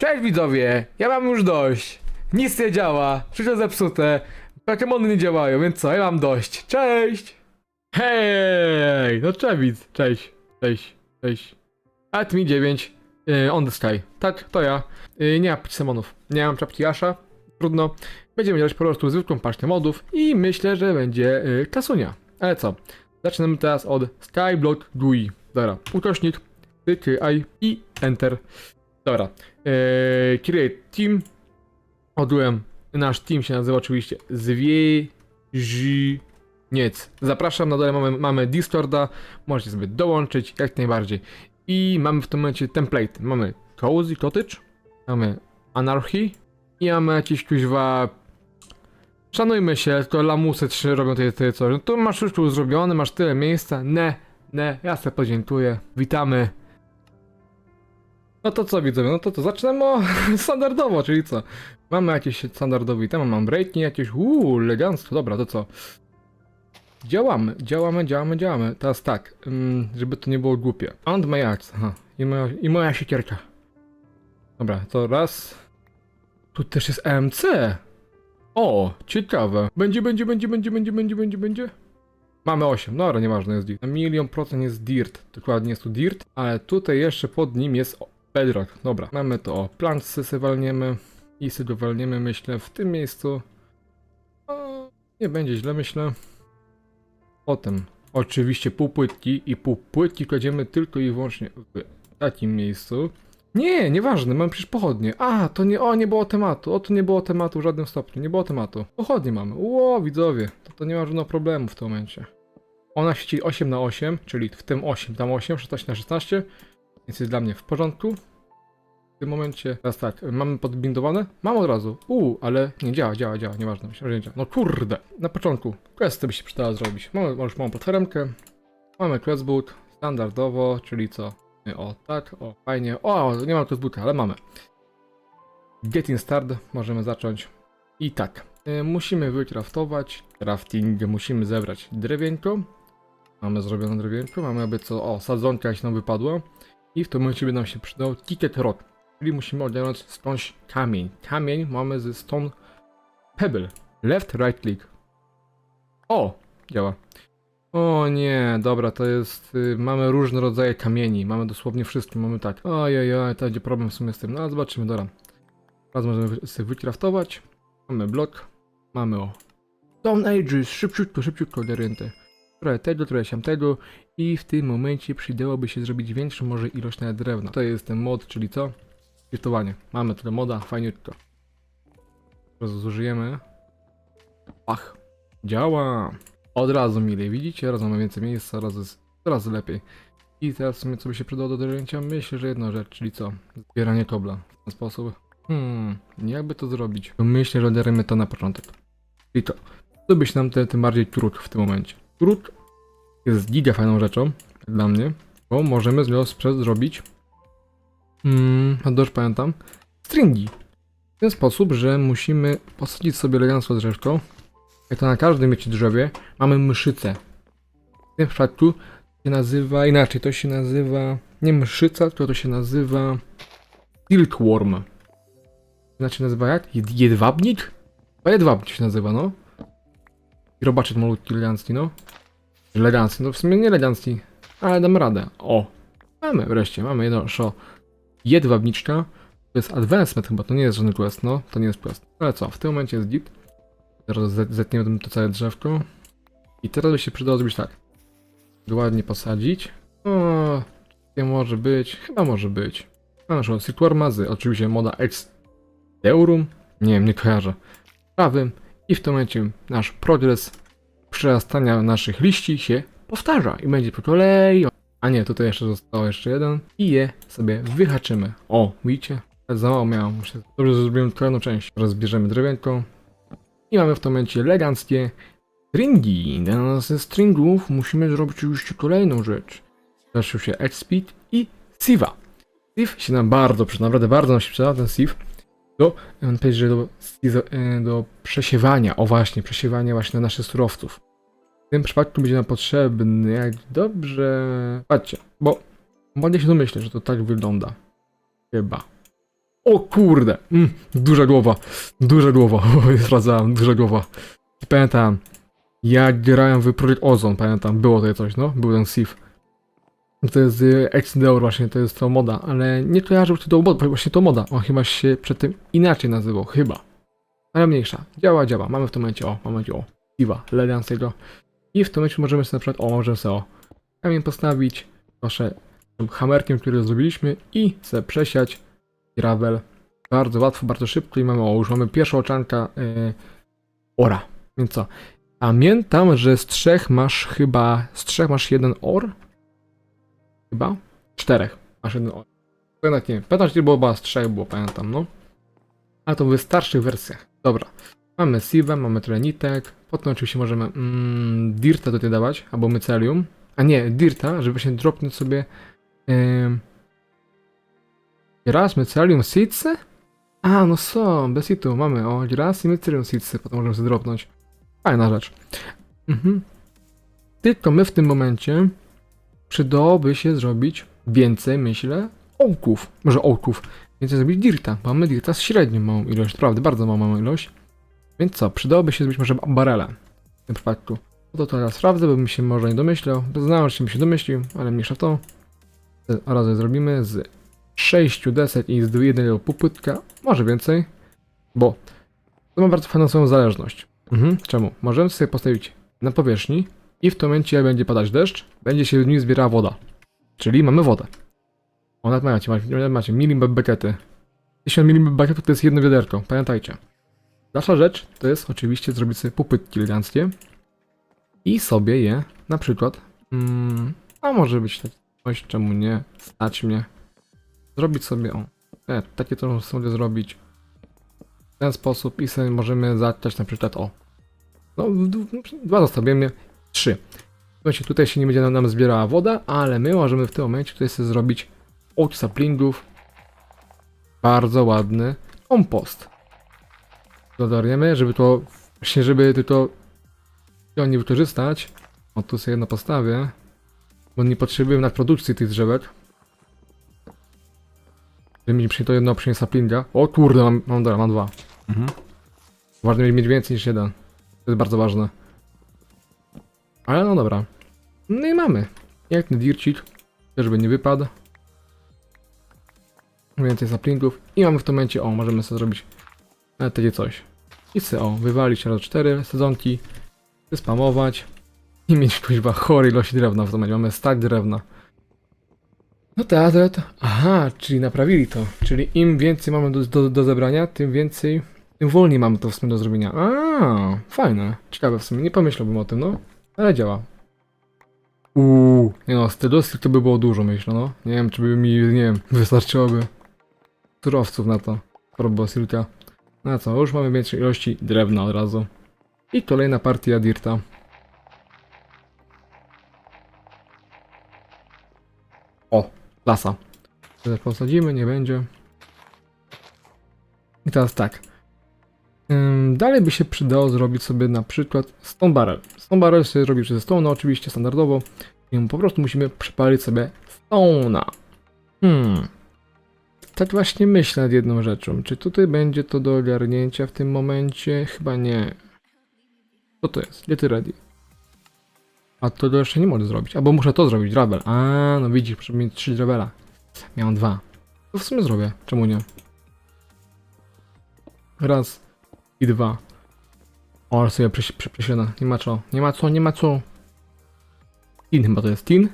Cześć widzowie, ja mam już dość. Nic nie działa, wszystko zepsute. Pokemony nie działają, więc co, ja mam dość. Cześć! Hej! No cześć, cześć, cześć, cześć. Atmi 9, yy, on the sky. Tak, to ja. Yy, nie mam Pokemonów, nie mam czapki Asha. Trudno. Będziemy grać po prostu zwykłą paczkę modów i myślę, że będzie yy, kasunia. Ale co? Zaczynamy teraz od Skyblock GUI. Dobra, ukośnik, TKI i Enter. Dobra. Eee, create team. Odłem. Nasz team się nazywa oczywiście Zwierzyniec. Zapraszam, na dole mamy, mamy Discorda. Możecie sobie dołączyć jak najbardziej. I mamy w tym momencie template. Mamy Cozy Cottage, mamy Anarchy i mamy jakieś kuźwa... Szanujmy się, tylko lamusy trzy robią tyle, tyle coś. No tu masz już tu zrobione, masz tyle miejsca. Ne, ne, ja sobie podziękuję. Witamy. No to co widzowie, no to to zaczynamy standardowo, czyli co? Mamy jakieś standardowe itemy, mam breaking jakieś, uuu, elegancko, dobra, to co? Działamy, działamy, działamy, działamy. Teraz tak, ym, żeby to nie było głupie. And my axe, aha, i moja, i moja siekierka. Dobra, to raz. Tu też jest EMC. O, ciekawe. Będzie, będzie, będzie, będzie, będzie, będzie, będzie, będzie. Mamy 8, no ale nieważne jest dirt. Na milion procent jest dirt, dokładnie jest tu dirt, ale tutaj jeszcze pod nim jest bedrock. Dobra, mamy to o, plantsy sobie walniemy i sobie walniemy, myślę, w tym miejscu. O, nie będzie źle, myślę. Potem oczywiście półpłytki i półpłytki kładziemy tylko i wyłącznie w takim miejscu. Nie, nieważne, mamy przecież pochodnie. A, to nie, o, nie było tematu. O, to nie było tematu w żadnym stopniu, nie było tematu. Pochodnie mamy. Ło, widzowie, to, to nie ma żadnego problemu w tym momencie. Ona świeci 8 na 8, czyli w tym 8, tam 8, 16 na 16, więc jest dla mnie w porządku. W tym momencie, teraz tak, mamy podbindowane? Mam od razu. Uuu, ale nie działa, działa, działa, nieważne, myślę, że nie działa. No kurde, na początku, questy by się przydało zrobić. Mamy już małą platformkę, mamy quest boot, standardowo, czyli co? O, tak, o, fajnie. O, nie mam quest boota, ale mamy. Getting start, możemy zacząć. I tak, y, musimy wykraftować, crafting, musimy zebrać drewienko, Mamy zrobione drewienko, mamy aby co, o, sadzonka jakaś nam wypadła. I w tym momencie by nam się przydał ticket rock, czyli musimy odjąć skądś kamień. Kamień mamy ze stone pebble. Left, right click. O, działa. O nie, dobra, to jest, y, mamy różne rodzaje kamieni, mamy dosłownie wszystkie, mamy tak. Ojej, oj, to będzie problem w sumie z tym, no ale zobaczymy, dobra. Teraz możemy sobie wykraftować. Mamy blok, mamy o. Stone Ages, szybciutko, szybciutko derienty trochę tego, trochę siam tego i w tym momencie przydałoby się zrobić większą może ilość nawet drewna. To jest ten mod, czyli co? Shiftowanie. Mamy tyle moda, fajniutko. Teraz zużyjemy. Ach, działa! Od razu milej, widzicie? Teraz mamy więcej miejsca, raz jest coraz lepiej. I teraz w sumie co by się przydało do drewnięcia? Myślę, że jedna rzecz, czyli co? Zbieranie kobla. W ten sposób. Hmm, jakby to zrobić? Myślę, że daremy to na początek. I to. To byś nam te, tym bardziej trud w tym momencie. Trud jest giga fajną rzeczą, dla mnie, bo możemy z sprzed zrobić, hmm, już pamiętam, stringi. W ten sposób, że musimy posadzić sobie elegancko drzewko, jak to na każdym wiecie drzewie, mamy mszycę. W tym przypadku się nazywa, inaczej, to się nazywa, nie mszyca, tylko to się nazywa silkworm. Znaczy nazywa jak? Jed jedwabnik? A jedwabnik się nazywa, no. I robaczek malutki, elegancki, no. Elegancki, no w sumie nie elegancki, ale dam radę. O, mamy wreszcie, mamy jedno szo. Jedwabniczka. To jest advancement chyba, to nie jest żaden quest, no, to nie jest quest. Ale co, w tym momencie jest git. Teraz zet- zetniemy to całe drzewko. I teraz by się przydało zrobić tak. Ładnie posadzić. O, nie może być, chyba może być. A naszą Silkworma z oczywiście moda Ex Eurum. Nie wiem, nie kojarzę. Prawym. I w tym momencie nasz progres przerastania naszych liści się powtarza i będzie po kolei. A nie, tutaj jeszcze zostało jeszcze jeden i je sobie wyhaczymy. O, widzicie? Za mało miałem. Dobrze, że zrobiłem kolejną część. Teraz bierzemy drewienko i mamy w tym momencie eleganckie stringi. Teraz ze stringów musimy zrobić oczywiście kolejną rzecz. Zaczął się Edge Speed i Siva. Siv się nam bardzo przyda, naprawdę bardzo nam się przyda ten Siv do, do, do, do przesiewania, o właśnie, przesiewania właśnie naszych surowców. W tym przypadku będzie nam potrzebny, jak dobrze... Patrzcie, bo ładnie się domyślę, że to tak wygląda. Chyba. O kurde, mm, duża głowa, duża głowa, sprawdzałem, duża głowa. Pamiętam, jak grałem w Project Ozone, pamiętam, było tutaj coś, no, był ten Sif. To jest y, Exdeur właśnie, to jest to moda, ale nie kojarzę, czy to moda, właśnie to moda, on chyba się przed tym inaczej nazywał, chyba. Ale mniejsza, działa, działa, mamy w tym momencie, o, mamy o, piwa, Leliancego. I w tym momencie możemy sobie na przykład, o, możemy sobie, o, kamień postawić, proszę, tym hamerkiem, który zrobiliśmy i sobie przesiać gravel. Bardzo łatwo, bardzo szybko i mamy, o, już mamy pierwszą oczanka yy, ora. Więc co? Pamiętam, że z trzech masz chyba, z trzech masz jeden or? Chyba? Czterech masz jeden or. Jednak nie, pamiętam, że było chyba z trzech było, pamiętam, no. Ale to w starszych wersjach. Dobra. Mamy siwę, mamy trochę nitek. Potem oczywiście możemy mm, dirta tutaj dawać, albo mycelium. A nie, dirta, żeby się dropnąć sobie Ym... Raz, mycelium, seedsy? A, no są, bez hitu, mamy, o, raz i mycelium seedsy, potem możemy sobie dropnąć. Fajna rzecz. Mhm. Tylko my w tym momencie przydałoby się zrobić więcej, myślę, ołków. Może ołków. Więcej zrobić dirta, mamy dirta z średnią małą ilość, prawda, bardzo małą ilość. Więc co, przydałoby się zrobić może barele w tym przypadku. No to teraz sprawdzę, bym się może nie domyślał. Znałem, że bym się domyślił, ale mniejsza to razem zrobimy z 6 desek i z jednego popłytka, może więcej, bo to ma bardzo fajną swoją zależność. Mhm. Czemu? Możemy sobie postawić na powierzchni i w tym momencie jak będzie padać deszcz, będzie się w nim zbierała woda. Czyli mamy wodę. Ona macie, macie, macie milim bakety. 1000 milim baketów to jest jedno wiaderko, pamiętajcie. Nasza rzecz to jest oczywiście zrobić sobie popytki eleganckie i sobie je na przykład, mm, a może być tak coś, czemu nie, stać mnie. Zrobić sobie, o, e, takie to sobie zrobić w ten sposób i sobie możemy zacząć na przykład, o, no, w- dwa zostawimy, trzy. Słuchajcie, tutaj się nie będzie nam, nam zbierała woda, ale my możemy w tym momencie tutaj sobie zrobić od saplingów bardzo ładny kompost. Dodajemy, żeby to, właśnie żeby to nie wykorzystać. O, tu sobie jedno postawię. Bo nie potrzebujemy na produkcji tych drzewek. Żeby mi przyjęto jedno przynieść saplinga. O kurde, mam, mam, dobra, mam dwa. Mhm. Ważne mieć więcej niż jeden. To jest bardzo ważne. Ale no dobra. No i mamy. Jak ten dircik. Też by nie wypadł. Więcej saplingów. I mamy w tym momencie, o, możemy sobie zrobić takie coś. I sobie, o, wywalić raz cztery sezonki. Spamować. I mieć kuźwa chory ilość drewna w zasadzie. Mamy stack drewna. No teatr. Aha, czyli naprawili to. Czyli im więcej mamy do, do, do zebrania, tym więcej. Tym wolniej mamy to w sumie do zrobienia. A, fajne. Ciekawe w sumie. Nie pomyślałbym o tym, no. Ale działa. Uuu, nie no, z to by było dużo, myślę, no. Nie wiem, czy by mi, nie wiem, wystarczyłoby surowców na to. Próba silka. No co, już mamy większej ilości drewna od razu. I kolejna partia dirta. O, lasa. Posadzimy, nie będzie. I teraz tak. Dalej by się przydało zrobić sobie na przykład stone barrel. Stone barrel sobie zrobić ze stone, oczywiście standardowo. I po prostu musimy przypalić sobie stone'a. Hmm. Tak właśnie myślę nad jedną rzeczą. Czy tutaj będzie to do ogarnięcia w tym momencie? Chyba nie. Co to jest? Gdzie ty ready? A to jeszcze nie mogę zrobić. Albo muszę to zrobić, gravel. A, no widzisz, muszę mieć trzy gravela. Miałem dwa. To w sumie zrobię. Czemu nie? Raz i dwa. O, ale sobie prześ- prze- prześledzę. Nie ma co. Nie ma co, nie ma co. Tin chyba to jest tin.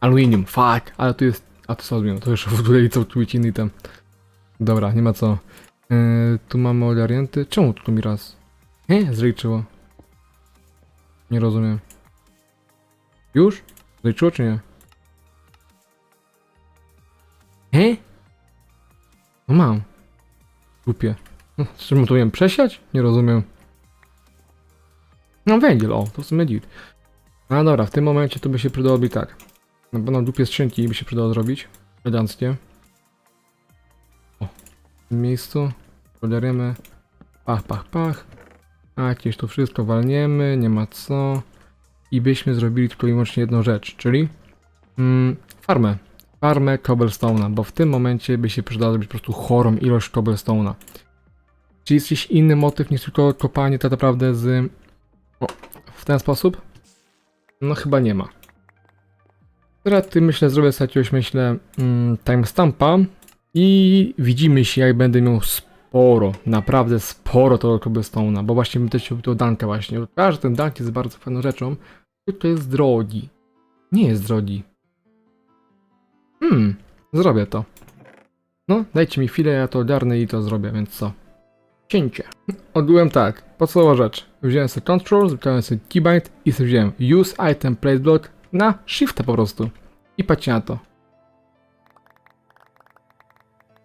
Aluminium, fuck. Ale tu jest... A to co zmieniam? To już w ogóle całkowicie inny tam. Dobra, nie ma co. Yy, tu mamy orienty. Czemu tu mi raz? Nie, zliczyło. Nie rozumiem. Już? Zliczyło czy nie? He? No mam. Głupie. No, Czemu to wiem przesiać? Nie rozumiem. No węgiel, o, to w sumie git. No dobra, w tym momencie to by się przydało robić tak. Na dupie skrzynki by się przydało zrobić. Eleganckie. O, w tym miejscu. Podarujemy. Pach, pach, pach. A jakieś to wszystko walniemy, nie ma co. I byśmy zrobili tylko i wyłącznie jedną rzecz, czyli mm, farmę. farmę cobblestone'a, bo w tym momencie by się przydało zrobić po prostu chorą ilość cobblestone'a. Czy jest jakiś inny motyw niż tylko kopanie tak naprawdę z... O, w ten sposób? No chyba nie ma. Teraz ty myślę, zrobię sobie jakiegoś myślę mm, timestampa i widzimy się jak będę miał sporo, naprawdę sporo tego cobblestone'a, bo właśnie bym też chciał to danka właśnie. Każdy ten dank jest bardzo fajną rzeczą, tylko jest drogi. Nie jest drogi. Hmm, zrobię to. No, dajcie mi chwilę, ja to ogarnę i to zrobię, więc co? Cięcie. Odbyłem tak, podstawowa rzecz. Wziąłem sobie control, wybrałem sobie keybind i sobie wziąłem use item place block na shifta po prostu. I patrzcie na to.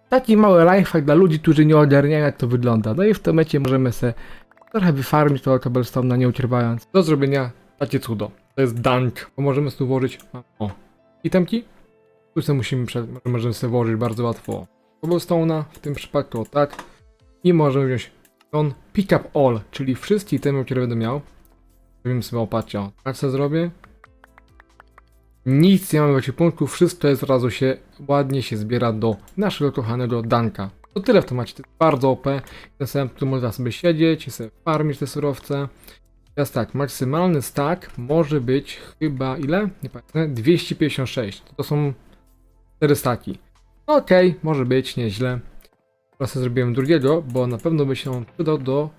Taki mały lifehack dla ludzi, którzy nie ogarniają jak to wygląda. No i w tym momencie możemy sobie trochę wyfarmić tego cobblestone'a nie ucierpiając. Do zrobienia takie cudo. To jest dunk, bo możemy sobie włożyć... O, itemki? Tu sobie musimy, możemy sobie włożyć bardzo łatwo cobblestone'a, w tym przypadku tak. I możemy wziąć on pick up all, czyli wszystkie itemy, które będę miał. Zrobimy sobie opatrzcie, tak co zrobię. Nic nie mamy w punktów, wszystko jest razu się ładnie się zbiera do naszego kochanego Danka. To tyle w temacie, to jest bardzo OP. Ten tu można sobie siedzieć sobie farmić te surowce. Teraz tak, maksymalny stack może być chyba ile? Nie pamiętam. 256. To są 4 staki. Okej, może być, nieźle. Teraz zrobiłem drugiego, bo na pewno by się on przydał do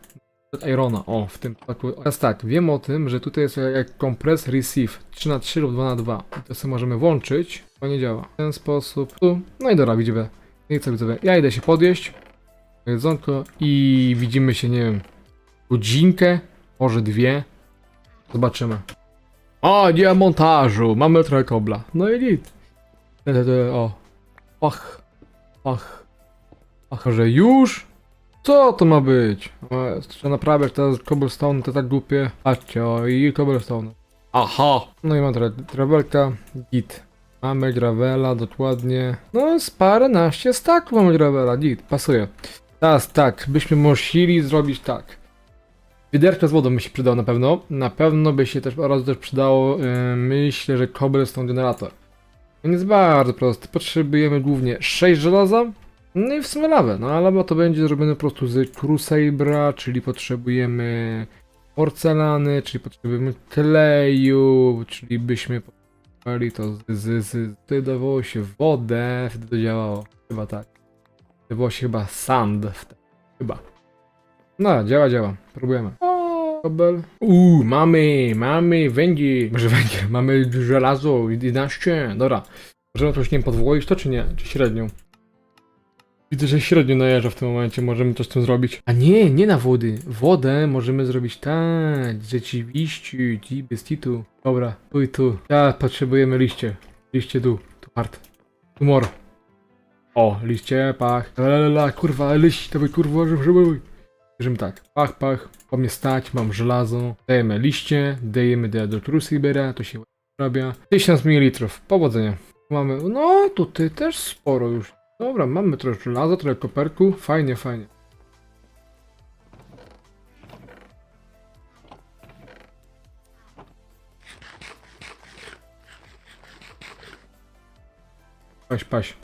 Irona. O, w tym przypadku. Teraz tak, wiem o tym, że tutaj jest jak compress receive 3 na 3 lub 2 na 2 I to sobie możemy włączyć, to nie działa. W ten sposób. Tu. No i dobra, widzimy. Nie chcę widzowie. Ja idę się podjeść. Jedzonko i widzimy się, nie wiem, godzinkę, może dwie. Zobaczymy. O, nie montażu. Mamy trochę kobla. No i nic. O. Ach. Ach. Ach, że już? Co to ma być? Trzeba naprawiać te cobblestone, to tak głupie. Patrzcie, o i cobblestone. Aha! No i mam trochę gravelka, git. Mamy gravela, dokładnie. No z paręnaście staków mamy gravela, git, pasuje. Teraz tak, byśmy musieli zrobić tak. Widerka z wodą by się przydał na pewno. Na pewno by się też oraz też przydało, yy, myślę, że cobblestone generator. Jest bardzo prosty. Potrzebujemy głównie 6 żelaza, no i w sumie lawę, no a lawa to będzie zrobione po prostu z Crusadera, czyli potrzebujemy porcelany, czyli potrzebujemy kleju, czyli byśmy potrzebowali to z, z, z wtedy dawało się wodę, wtedy to działało, chyba tak. Dawało się chyba sand wtedy, chyba. No, działa, działa, próbujemy. Uuu, mamy, mamy węgiel, może węgiel, mamy żelazo, 11, dobra. Możemy już nie podwoić to czy nie, czy średnią? Widzę, że średnio najeżdża w tym momencie, możemy coś z tym zrobić. A nie, nie na wody. Wodę możemy zrobić tak, rzeczywiście, ci bez titu. Dobra, tu i tu. Ja potrzebujemy liście. Liście tu, tu hard. Tu mor. O, liście, pach. La, la, la, kurwa, liść, dawaj kurwa, żeby. Bierzemy tak, pach, pach, po mnie stać, mam żelazo. Dajemy liście, dajemy do, Crusadera, to się wyrabia. 1000 ml, powodzenia. Mamy, no tutaj też sporo już. Dobra, mamy trochę żelaza, trochę koperku. Fajnie, fajnie. Paś, paś.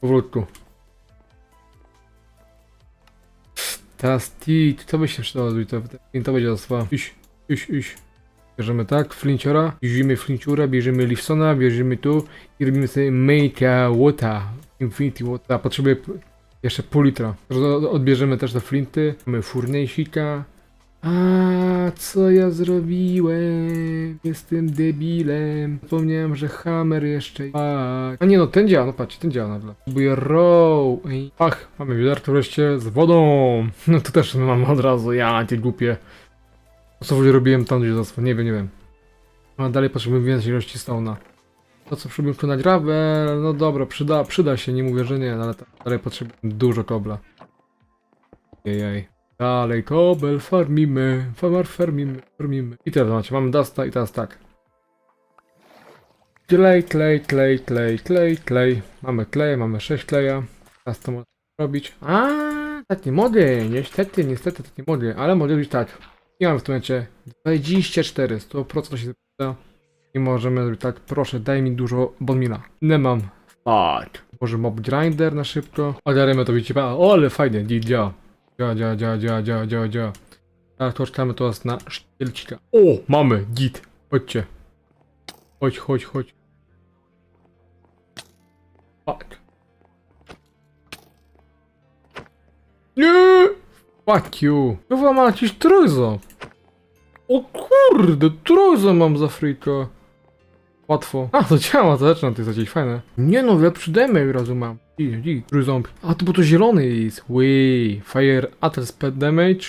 Powolutku. Teraz ty, co by się przydało? To, to będzie zasła. Iś, iś, iś. Bierzemy tak, flinciora, bierzemy flinciura, bierzemy Lifsona, bierzemy tu i robimy sobie make water, infinity water. Potrzebuję jeszcze pół litra. Od- Odbierzemy też te flinty, mamy furnesika. A co ja zrobiłem? Jestem debilem. Zapomniałem, że hammer jeszcze. A, a nie no, ten działa, no patrzcie, ten działa nagle. Próbuję row. Ach, mamy wiaderko wreszcie z wodą. No to też mamy od razu, ja, ty głupie. Co wtedy robiłem tam gdzie zasłon? Nie wiem, nie wiem. A dalej potrzebuję więcej ilości stone'a. To co próbuję wykonać gravel, no dobra, przyda, przyda się, nie mówię, że nie, no ale dalej potrzebuję dużo kobla. Ejej. Dalej kobel, farmimy, farmar, farmimy, farmimy. I teraz macie, mamy dasta i teraz tak. Klej, klej, klej, klej, klej, klej. Mamy klej, mamy 6 kleja. Teraz to można robić. A, tak nie mogę, niestety, niestety tak nie mogę, ale mogę być tak. I mam w tym momencie 24, 100% się zapyta. I możemy zrobić tak, proszę, daj mi dużo bonmila. Nie mam. Fuck. Może mob grinder na szybko. Ogarniemy to widzicie, o ale fajnie, działa. Działa, działa, działa, działa, działa, działa, działa. Teraz to czekamy teraz na szkielcika. O, mamy, git. Chodźcie. Chodź, chodź, chodź. Fuck. Nie! Fuck you. Chyba ma jakiś trójząb. O kurde, trójząb mam za friko. Łatwo. A, to działa, to zaczyna to jest jakieś fajne. Nie no, lepszy damage razu mam. I, i, trójząb. A, to bo to zielony jest. Wee, fire attack speed damage.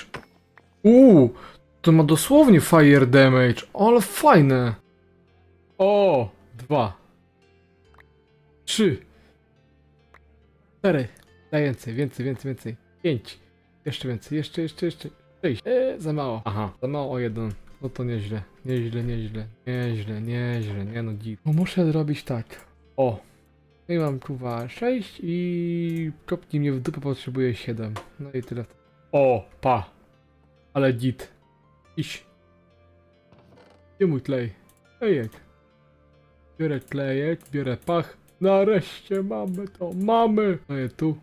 Uuu, to ma dosłownie fire damage, ale fajne. O, dwa. Trzy. Cztery. Daj więcej, więcej, więcej, więcej. Pięć. Jeszcze więcej, jeszcze, jeszcze, jeszcze. Sześć. Eee, za mało. Aha, za mało o jeden. No to nieźle, nieźle, nieźle, nieźle, nieźle, nie no dzik. No muszę zrobić tak. O. No i mam kuwa 6 i kopnij mnie w dupę potrzebuję 7. No i tyle. O, pa. Ale git. Iść. Gdzie mój klej? Klejek. Biorę klejek, biorę pach. Nareszcie mamy to, mamy! No i tu.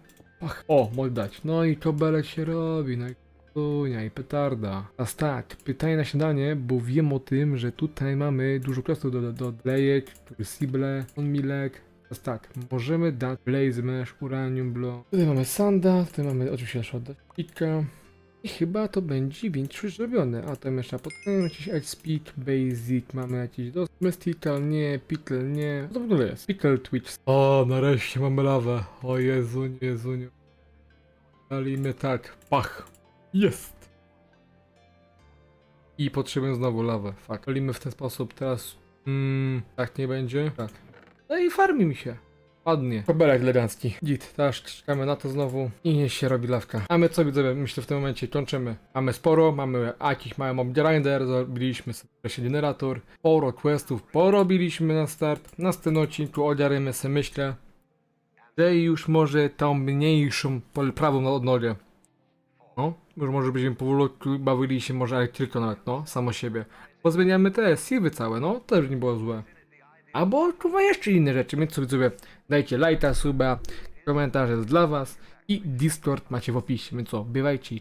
O, mogę dać. No i kobelek się robi, no i Tunia i petarda. Teraz tak, pytanie na śniadanie, bo wiem o tym, że tutaj mamy dużo kwestów do, do, do lejek, crucible, milek. Teraz tak, możemy dać blaze mesh, uranium block. Tutaj mamy sanda, tutaj mamy oczywiście naszego dotika. I chyba to będzie większość zrobione. A tam jeszcze jakiś edge speak, basic, mamy jakiś dos. Mystical, nie, pickle, nie. Co to w ogóle jest? Pickle twitch. O, nareszcie mamy lawę. O Jezu, Jezu. Dalimy tak, pach. Jest! I potrzebuję znowu lawę. Fakt. Palimy w ten sposób teraz. Mm, tak nie będzie. Tak. No i farmi mi się. Ładnie. Kobelek elegancki. Git. Teraz czekamy na to znowu. I niech się robi lawka. A my co widzowie, myślę w tym momencie kończymy. Mamy sporo, mamy jakiś mały mob grinder, zrobiliśmy sobie generator. Sporo questów porobiliśmy na start. Na tym odcinku odziaremy sobie myślę, że już może tą mniejszą prawą odnogę. No, już może będziemy powolutku bawili się może elektryką nawet, no, samo siebie. Pozmieniamy te siwy całe, no, też nie było złe. Albo kurwa jeszcze inne rzeczy, więc co widzowie, dajcie lajta, suba, komentarze dla was i Discord macie w opisie, więc co, bywajcie i